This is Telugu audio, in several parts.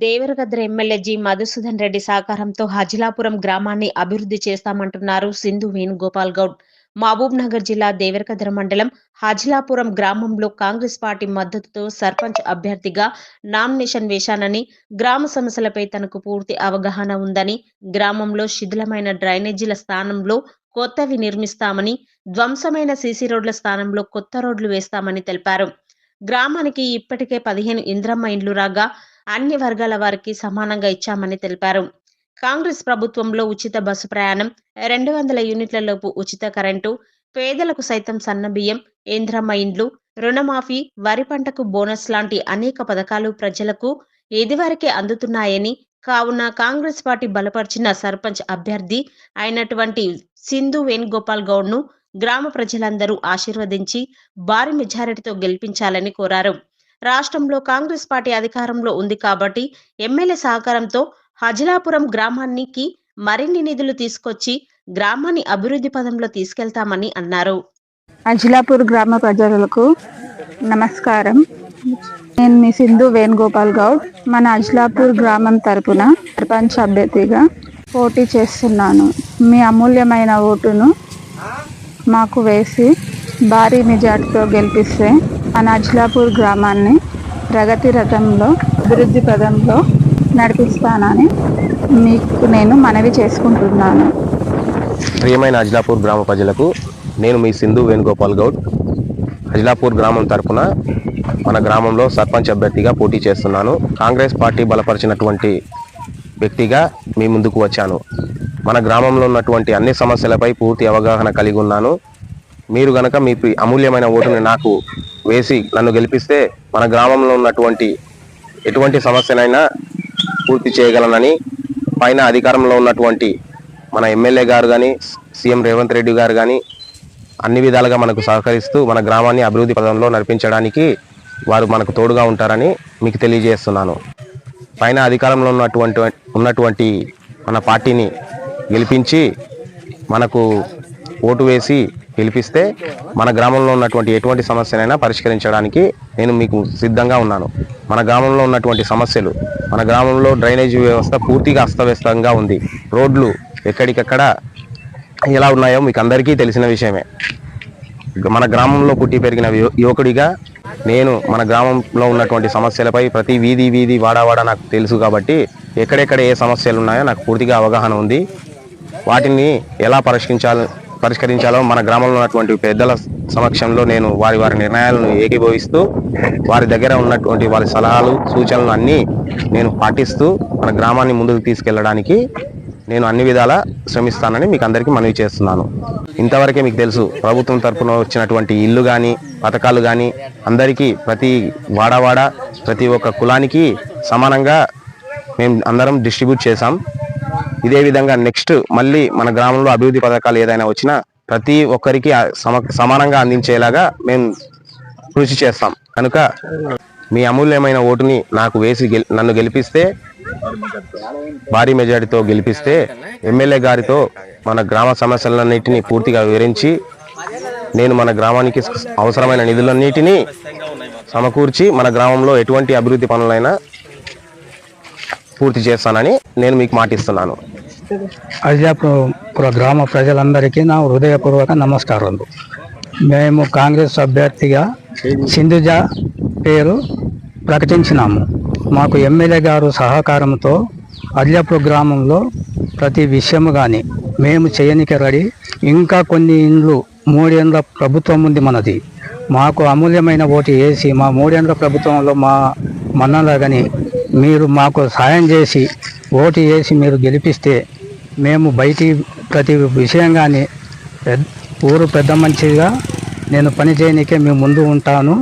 దేవరగద్ర ఎమ్మెల్యే జి మధుసూదన్ రెడ్డి సహకారంతో హజిలాపురం గ్రామాన్ని అభివృద్ధి చేస్తామంటున్నారు సింధు వేణుగోపాల్ గౌడ్. మహబూబ్ నగర్ జిల్లా దేవరకద్ర మండలం హజిలాపురం గ్రామంలో కాంగ్రెస్ పార్టీ మద్దతుతో సర్పంచ్ అభ్యర్థిగా నామినేషన్ వేశానని గ్రామ సమస్యలపై తనకు పూర్తి అవగాహన ఉందని గ్రామంలో శిథిలమైన డ్రైనేజీల స్థానంలో కొత్తవి నిర్మిస్తామని ధ్వంసమైన సీసీ రోడ్ల స్థానంలో కొత్త రోడ్లు వేస్తామని తెలిపారు. గ్రామానికి ఇప్పటికే పదిహేను ఇంద్రమ్మ ఇండ్లు రాగా అన్ని వర్గాల వారికి సమానంగా ఇచ్చామని తెలిపారు. కాంగ్రెస్ ప్రభుత్వంలో ఉచిత బస్సు ప్రయాణం రెండు వందల యూనిట్లలోపు ఉచిత కరెంటు పేదలకు సైతం సన్న బియ్యం ఇండ్లు రుణమాఫీ వరి పంటకు బోనస్ లాంటి అనేక పథకాలు ప్రజలకు ఇదివరకే అందుతున్నాయని కావున కాంగ్రెస్ పార్టీ బలపరిచిన సర్పంచ్ అభ్యర్థి అయినటువంటి సింధు వేణుగోపాల్ గౌడ్ను గ్రామ ప్రజలందరూ ఆశీర్వదించి భారీ మెజారిటీతో గెలిపించాలని కోరారు. రాష్ట్రంలో కాంగ్రెస్ పార్టీ అధికారంలో ఉంది కాబట్టి ఎమ్మెల్యే సహకారంతో హజిలాపురం గ్రామానికి మరిన్ని నిధులు తీసుకొచ్చి గ్రామాన్ని అభివృద్ధి పదంలో తీసుకెళ్తామని అన్నారు. అజిలాపూర్ గ్రామ ప్రజలకు నమస్కారం. నేను మీ సింధు వేణుగోపాల్ గౌడ్. మన అజిలాపూర్ గ్రామం తరపున సర్పంచ్ అభ్యర్థిగా పోటీ చేస్తున్నాను. మీ అమూల్యమైన ఓటును మాకు వేసి భారీ మెజార్టీతో గెలిపిస్తే మన అజిలాపూర్ గ్రామాన్ని ప్రగతి రథంలో అభివృద్ధి పదంలో నడిపిస్తానని మీకు నేను మనవి చేసుకుంటున్నాను. ప్రియమైన అజిలాపూర్ గ్రామ ప్రజలకు నేను మీ సింధు వేణుగోపాల్ గౌడ్. అజిలాపూర్ గ్రామం తరపున మన గ్రామంలో సర్పంచ్ అభ్యర్థిగా పోటీ చేస్తున్నాను. కాంగ్రెస్ పార్టీ బలపరిచినటువంటి వ్యక్తిగా మీ ముందుకు వచ్చాను. మన గ్రామంలో ఉన్నటువంటి అన్ని సమస్యలపై పూర్తి అవగాహన కలిగి ఉన్నాను. మీరు గనక మీ అమూల్యమైన ఓటుని నాకు వేసి నన్ను గెలిపిస్తే మన గ్రామంలో ఉన్నటువంటి ఎటువంటి సమస్యనైనా పూర్తి చేయగలనని పైన అధికారంలో ఉన్నటువంటి మన ఎమ్మెల్యే గారు కానీ సీఎం రేవంత్ రెడ్డి గారు కానీ అన్ని విధాలుగా మనకు సహకరిస్తూ మన గ్రామాన్ని అభివృద్ధి పదంలో నడిపించడానికి వారు మనకు తోడుగా ఉంటారని మీకు తెలియజేస్తున్నాను. పైన అధికారంలో ఉన్నటువంటి ఉన్నటువంటి మన పార్టీని గెలిపించి మనకు ఓటు వేసి గెలిపిస్తే మన గ్రామంలో ఉన్నటువంటి ఎటువంటి సమస్యనైనా పరిష్కరించడానికి నేను మీకు సిద్ధంగా ఉన్నాను. మన గ్రామంలో ఉన్నటువంటి సమస్యలు మన గ్రామంలో డ్రైనేజీ వ్యవస్థ పూర్తిగా అస్తవ్యస్తంగా ఉంది. రోడ్లు ఎక్కడికక్కడ ఎలా ఉన్నాయో మీకు అందరికీ తెలిసిన విషయమే. మన గ్రామంలో పుట్టి పెరిగిన యువకుడిగా నేను మన గ్రామంలో ఉన్నటువంటి సమస్యలపై ప్రతి వీధి వీధి వాడావాడ నాకు తెలుసు కాబట్టి ఎక్కడెక్కడ ఏ సమస్యలు ఉన్నాయో నాకు పూర్తిగా అవగాహన ఉంది. వాటిని ఎలా పరిష్కరించాలి పరిష్కరించాలో మన గ్రామంలో ఉన్నటువంటి పెద్దల సమక్షంలో నేను వారి వారి నిర్ణయాలను ఏకీభవిస్తూ వారి దగ్గర ఉన్నటువంటి వారి సలహాలు సూచనలు అన్నీ నేను పాటిస్తూ మన గ్రామాన్ని ముందుకు తీసుకెళ్ళడానికి నేను అన్ని విధాలా శ్రమిస్తానని మీకు అందరికీ మనవి చేస్తున్నాను. ఇంతవరకే మీకు తెలుసు ప్రభుత్వం తరఫున వచ్చినటువంటి ఇల్లు కానీ పథకాలు కానీ అందరికీ ప్రతి వాడవాడ ప్రతి ఒక్క కులానికి సమానంగా మేము అందరం డిస్ట్రిబ్యూట్ చేశాం. ఇదే విధంగా నెక్స్ట్ మళ్ళీ మన గ్రామంలో అభివృద్ధి పథకాలు ఏదైనా వచ్చినా ప్రతి ఒక్కరికి సమానంగా అందించేలాగా మేము కృషి చేస్తాం. కనుక మీ అమూల్యమైన ఓటుని నాకు వేసి నన్ను గెలిపిస్తే భారీ మెజారిటీతో గెలిపిస్తే ఎమ్మెల్యే గారితో మన గ్రామ సమస్యలన్నింటినీ పూర్తిగా వివరించి నేను మన గ్రామానికి అవసరమైన నిధులన్నిటినీ సమకూర్చి మన గ్రామంలో ఎటువంటి అభివృద్ధి పనులైనా పూర్తి చేస్తానని నేను మీకు మాటిస్తున్నాను. అజాపుర గ్రామ ప్రజలందరికీ నా హృదయపూర్వక నమస్కారాలు మేము కాంగ్రెస్ అభ్యర్థిగా సింధుజ పేరు ప్రకటించినాము. మాకు ఎమ్మెల్యే గారు సహకారంతో అజాపుర గ్రామంలో ప్రతి విషయము కానీ మేము చేయనికి రెడీ. ఇంకా కొన్ని ఇండ్లు మూడేండ్ల ప్రభుత్వం ఉంది మనది. మాకు అమూల్యమైన ఓటు వేసి మా మూడేండ్ల ప్రభుత్వంలో మా మన్నలాగని మీరు మాకు సాయం చేసి ఓటు వేసి మీరు గెలిపిస్తే మేము బయటి ప్రతి విషయం కానీ ఊరు పెద్ద మంచిగా నేను పని చేయనికే మేము ముందు ఉంటాను.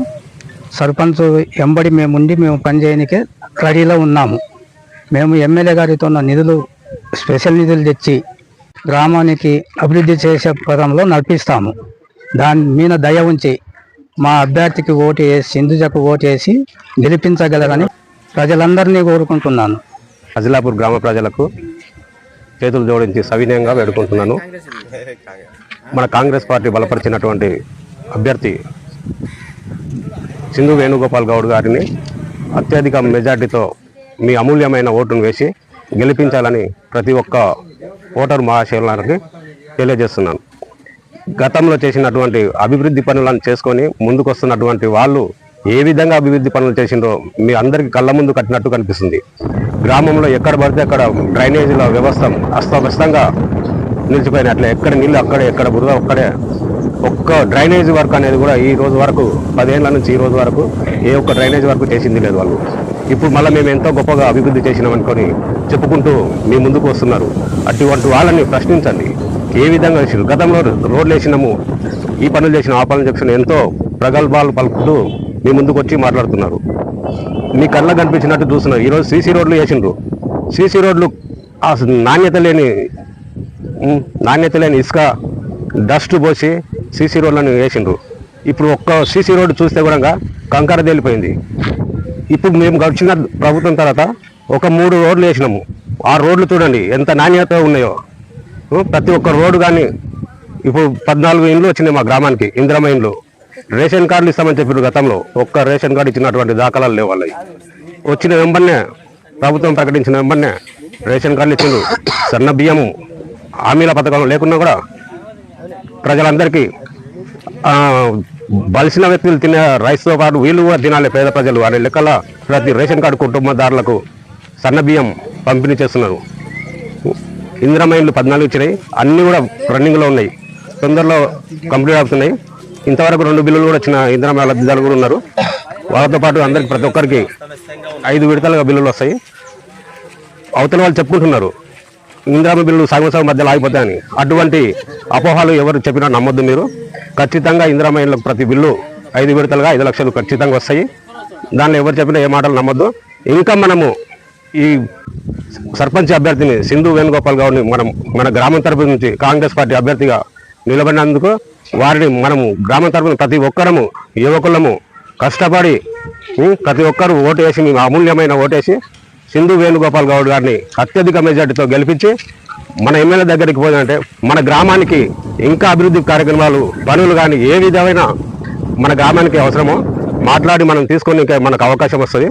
సర్పంచ్ ఎంబడి మేము ఉండి మేము పని చేయనికే రెడీలో ఉన్నాము. మేము ఎమ్మెల్యే గారితో ఉన్న నిధులు స్పెషల్ నిధులు తెచ్చి గ్రామానికి అభివృద్ధి చేసే పదంలో నడిపిస్తాము. దాని మీద దయ ఉంచి మా అభ్యర్థికి ఓటు వేసి సింధుజకు ఓటు వేసి గెలిపించగలరని ప్రజలందరినీ కోరుకుంటున్నాను. అజిలాపూర్ గ్రామ ప్రజలకు చేతులు జోడించి సవినయంగా వేడుకుంటున్నాను. మన కాంగ్రెస్ పార్టీ బలపరిచినటువంటి అభ్యర్థి సింధు వేణుగోపాల్ గౌడ్ గారిని అత్యధిక మెజార్టీతో మీ అమూల్యమైన ఓటును వేసి గెలిపించాలని ప్రతి ఒక్క ఓటరు మహాశయులకి తెలియజేస్తున్నాను. గతంలో చేసినటువంటి అభివృద్ధి పనులను చేసుకొని ముందుకొస్తున్నటువంటి వాళ్ళు ఏ విధంగా అభివృద్ధి పనులు చేసిండ్రో మీ అందరికీ కళ్ళ ముందు కట్టినట్టు కనిపిస్తుంది. గ్రామంలో ఎక్కడ పడితే అక్కడ డ్రైనేజీల వ్యవస్థ అస్తవ్యస్తంగా నిలిచిపోయినట్లే. ఎక్కడ నీళ్ళు అక్కడే ఎక్కడ బురద ఒక్కడే. ఒక్క డ్రైనేజ్ వర్క్ అనేది కూడా ఈ రోజు వరకు పదేళ్ళ నుంచి ఈ రోజు వరకు ఏ ఒక్క డ్రైనేజ్ వర్క్ చేసింది లేదు వాళ్ళు. ఇప్పుడు మళ్ళీ మేము ఎంతో గొప్పగా అభివృద్ధి చేసినామనుకొని చెప్పుకుంటూ మీ ముందుకు వస్తున్నారు. అటువంటి వాళ్ళని ప్రశ్నించండి. ఏ విధంగా గతంలో రోడ్లు వేసినాము ఈ పనులు చేసిన ఆ పనులు చేసిన ఎంతో ప్రగల్భాలు పలుకుతూ మీ ముందుకు వచ్చి మాట్లాడుతున్నారు. మీ కళ్ళ కనిపించినట్టు చూస్తున్నారు. ఈరోజు సీసీ రోడ్లు వేసిండ్రు. సీసీ రోడ్లు ఆ నాణ్యత లేని నాణ్యత లేని ఇసుక డస్ట్ పోసి సీసీ రోడ్లను వేసిండ్రు. ఇప్పుడు ఒక్క సీసీ రోడ్డు చూస్తే కూడా కంకర తేలిపోయింది. ఇప్పుడు మేము గడిచిన ప్రభుత్వం తర్వాత ఒక మూడు రోడ్లు వేసినాము. ఆ రోడ్లు చూడండి ఎంత నాణ్యత ఉన్నాయో. ప్రతి ఒక్క రోడ్డు కానీ ఇప్పుడు పద్నాలుగు ఇండ్లు వచ్చినాయి మా గ్రామానికి ఇంద్రమ ఇండ్లు. రేషన్ కార్డులు ఇస్తామని చెప్పారు గతంలో. ఒక్క రేషన్ కార్డు ఇచ్చినటువంటి దాఖలాలు లేవు వాళ్ళవి. వచ్చిన వెంబడినే ప్రభుత్వం ప్రకటించిన వెంబన్నే రేషన్ కార్డులు ఇచ్చిండ్రు. సన్న బియ్యము హామీల పథకం లేకున్నా కూడా ప్రజలందరికీ బలిసిన వ్యక్తులు తినే రైస్తో పాటు వీళ్ళు కూడా తినాలి పేద ప్రజలు అనే లెక్కల ప్రతి రేషన్ కార్డు కుటుంబదారులకు సన్న బియ్యం పంపిణీ చేస్తున్నారు. ఇందిరామైన్లు పద్నాలుగు వచ్చినాయి అన్నీ కూడా రన్నింగ్లో ఉన్నాయి. తొందరలో కంప్లీట్ అవుతున్నాయి. ఇంతవరకు రెండు బిల్లులు కూడా వచ్చిన ఇందిరామ లబ్ధిదారులు కూడా ఉన్నారు. వాళ్ళతో పాటు అందరికి ప్రతి ఒక్కరికి ఐదు విడతలుగా బిల్లులు వస్తాయి. అవతల వాళ్ళు చెప్పుకుంటున్నారు ఇందిరామ బిల్లు సగం సగం మధ్యలో ఆగిపోతాయని అటువంటి అపోహలు ఎవరు చెప్పినా నమ్మొద్దు మీరు. ఖచ్చితంగా ఇందిరామ ఇళ్ళకు ప్రతి బిల్లు ఐదు విడతలుగా ఐదు లక్షలు ఖచ్చితంగా వస్తాయి. దానిలో ఎవరు చెప్పినా ఏ మాటలు నమ్మొద్దు. ఇంకా మనము ఈ సర్పంచ్ అభ్యర్థిని సింధు వేణుగోపాల్ గౌడ్ని మనం మన గ్రామం తరపు నుంచి కాంగ్రెస్ పార్టీ అభ్యర్థిగా నిలబడినందుకు వారిని మనము గ్రామం తరపున ప్రతి ఒక్కరము యువకులము కష్టపడి ప్రతి ఒక్కరు ఓటేసి మేము అమూల్యమైన ఓటేసి సింధు వేణుగోపాల్ గౌడ్ గారిని అత్యధిక మెజార్టీతో గెలిపించి మన ఎమ్మెల్యే దగ్గరికి పోయిందంటే మన గ్రామానికి ఇంకా అభివృద్ధి కార్యక్రమాలు పనులు కానీ ఏ విధమైన మన గ్రామానికి అవసరమో మాట్లాడి మనం తీసుకొని ఇంకా మనకు అవకాశం వస్తుంది.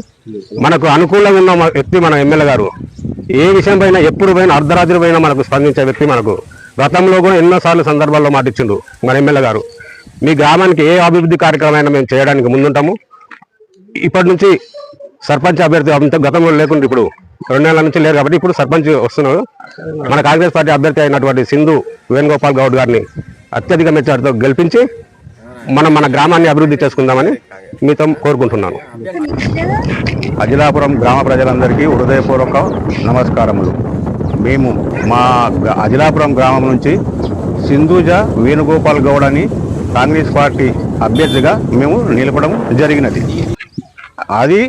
మనకు అనుకూలంగా ఉన్న మన వ్యక్తి మన ఎమ్మెల్యే గారు. ఏ విషయం పైన ఎప్పుడు పైన అర్ధరాత్రి పైన మనకు స్పందించే వ్యక్తి మనకు గతంలో కూడా ఎన్నోసార్లు సందర్భాల్లో మాటిచ్చిండు మన ఎమ్మెల్యే గారు. మీ గ్రామానికి ఏ అభివృద్ధి కార్యక్రమమైనా మేము చేయడానికి ముందుంటాము? ఇప్పటి నుంచి సర్పంచ్ అభ్యర్థి అంత గతంలో లేకుండా ఇప్పుడు రెండు నెలల నుంచి లేరు కాబట్టి ఇప్పుడు సర్పంచ్ వస్తున్నారు మన కాంగ్రెస్ పార్టీ అభ్యర్థి అయినటువంటి సింధు వేణుగోపాల్ గౌడ్ గారిని అత్యధిక మెచ్చారితో గెలిపించి మనం మన గ్రామాన్ని అభివృద్ధి చేసుకుందామని మీతో కోరుకుంటున్నాను. అజిలాపురం గ్రామ ప్రజలందరికీ హృదయపూర్వక నమస్కారములు. మేము మా అజిలాపురం గ్రామం నుంచి సింధూజ వేణుగోపాల్ గౌడ్ అని కాంగ్రెస్ పార్టీ అభ్యర్థిగా మేము నిలపడం జరిగినది. అది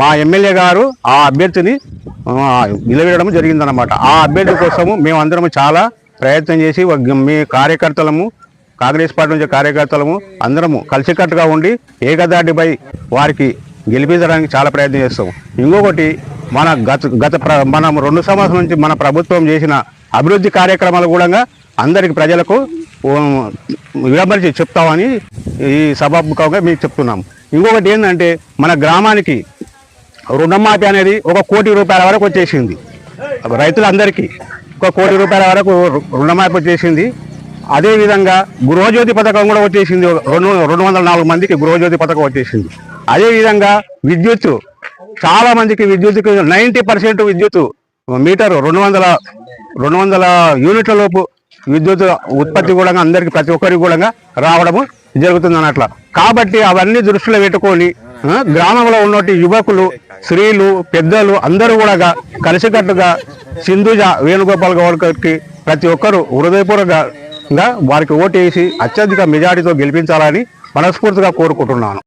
మా ఎమ్మెల్యే గారు ఆ అభ్యర్థిని నిలబెట్టడం జరిగిందనమాట ఆ అభ్యర్థి కోసము మేమందరము చాలా ప్రయత్నం చేసి మీ కార్యకర్తలము కాంగ్రెస్ పార్టీ నుంచి కార్యకర్తలము అందరము కలిసికట్టుగా ఉండి ఏకదాటిపై వారికి గెలిపించడానికి చాలా ప్రయత్నం చేస్తాము. ఇంకొకటి మన గత గత ప్ర- మనం రెండు సంవత్సరాల నుంచి మన ప్రభుత్వం చేసిన అభివృద్ధి కార్యక్రమాలు కూడా అందరికి ప్రజలకు విడమరిచి చెప్తామని ఈ సభాముఖంగా మీకు చెప్తున్నాం ఇంకొకటి ఏంటంటే మన గ్రామానికి రుణమాఫీ అనేది ఒక కోటి రూపాయల వరకు వచ్చేసింది. రైతులందరికీ ఒక కోటి రూపాయల వరకు రుణమాఫీ వచ్చేసింది. అదేవిధంగా గృహజ్యోతి పథకం కూడా వచ్చేసింది. ఒక రెండు రెండు వందల నాలుగు మందికి గృహజ్యోతి పథకం వచ్చేసింది. అదేవిధంగా విద్యుత్ చాలా మందికి విద్యుత్కి నైంటీ పర్సెంట్ విద్యుత్ మీటర్ రెండు వందల రెండు వందల యూనిట్ల లోపు విద్యుత్ ఉత్పత్తి కూడా అందరికి ప్రతి ఒక్కరికి కూడా రావడము జరుగుతుంది అన్నట్ల. కాబట్టి అవన్నీ దృష్టిలో పెట్టుకొని గ్రామంలో ఉన్నటువంటి యువకులు స్త్రీలు పెద్దలు అందరూ కూడా కలిసికట్టుగా సింధుజ వేణుగోపాల్ గౌడ్ గారికి ప్రతి ఒక్కరూ హృదయపూర్వకంగా వారికి ఓటేసి అత్యధిక మెజారిటీతో గెలిపించాలని మనస్ఫూర్తిగా కోరుకుంటున్నాను.